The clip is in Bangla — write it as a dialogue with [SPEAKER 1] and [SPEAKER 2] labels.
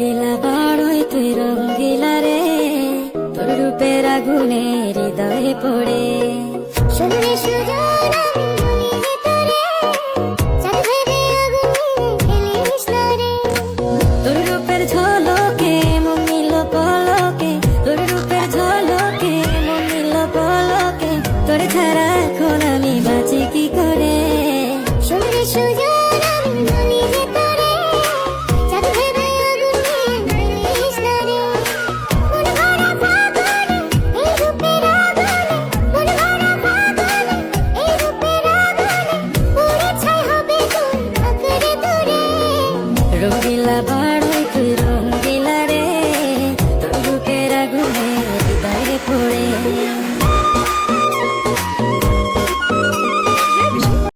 [SPEAKER 1] গেলা বাড়ই তুই রং দিলা রে। তোর রূপের আগুনে হৃদয়ে পড়ে।
[SPEAKER 2] শুনে সুজন
[SPEAKER 1] তোর রূপের ঝলকে মন নিল পলকে। তোর রূপের ঝলকে মন ছাড়া এখন আমি Rompí love, barra